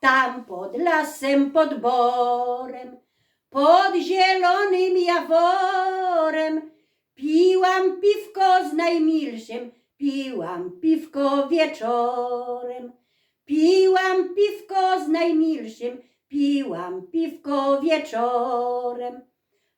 Tam pod lasem, pod borem, pod zielonym jaworem, piłam piwko z najmilszym, piłam piwko wieczorem. Piłam piwko z najmilszym, piłam piwko wieczorem.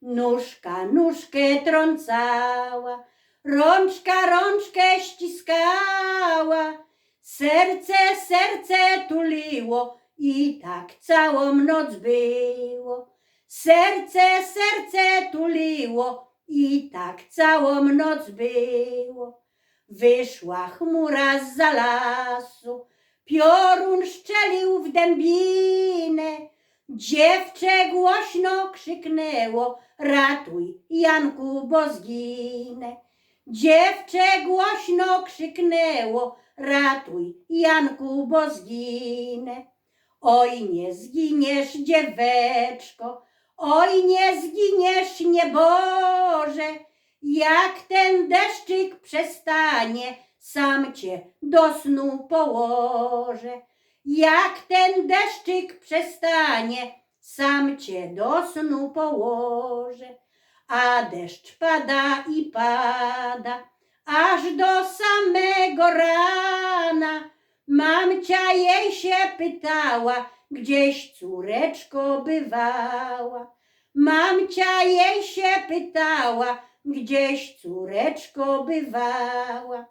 Nóżka nóżkę trącała, rączka rączkę ściskała, serce serce tuliło i tak całą noc było. Serce serce tuliło i tak całą noc było. Wyszła chmura z lasu, piorun szczelił w dębinę. Dziewczę głośno krzyknęło, ratuj Janku, bo zginę. Dziewczę głośno krzyknęło, ratuj Janku, bo zginę. Oj, nie zginiesz, dzieweczko, oj, nie zginiesz, nieboże, jak ten deszczyk przestanie, sam cię do snu położę. Jak ten deszczyk przestanie, sam cię do snu położę. A deszcz pada i pada, aż do samego rana. Mamcia jej się pytała, gdzieś córeczko bywała. Mamcia jej się pytała, gdzieś córeczko bywała.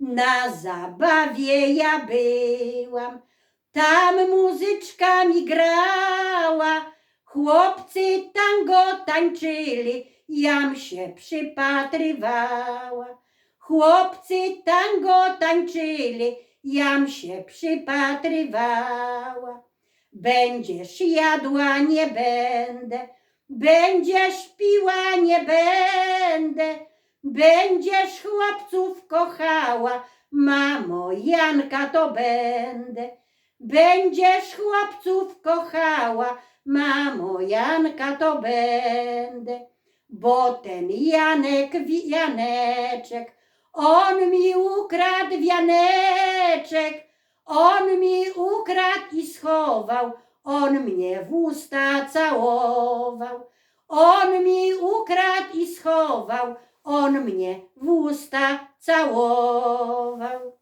Na zabawie ja byłam, tam muzyczka mi grała, chłopcy tango tańczyli, jam się przypatrywała. Chłopcy tango tańczyli, jam się przypatrywała. Będziesz jadła, nie będę, będziesz piła, nie będę, będziesz chłopców kochała, mamo Janka to będę. Będziesz chłopców kochała, mamo Janka to będę. Bo ten Janek, Janeczek, on mi ukradł wianeczek, on mi ukradł i schował, on mnie w usta całował. On mi ukradł i schował, on mnie w usta całował.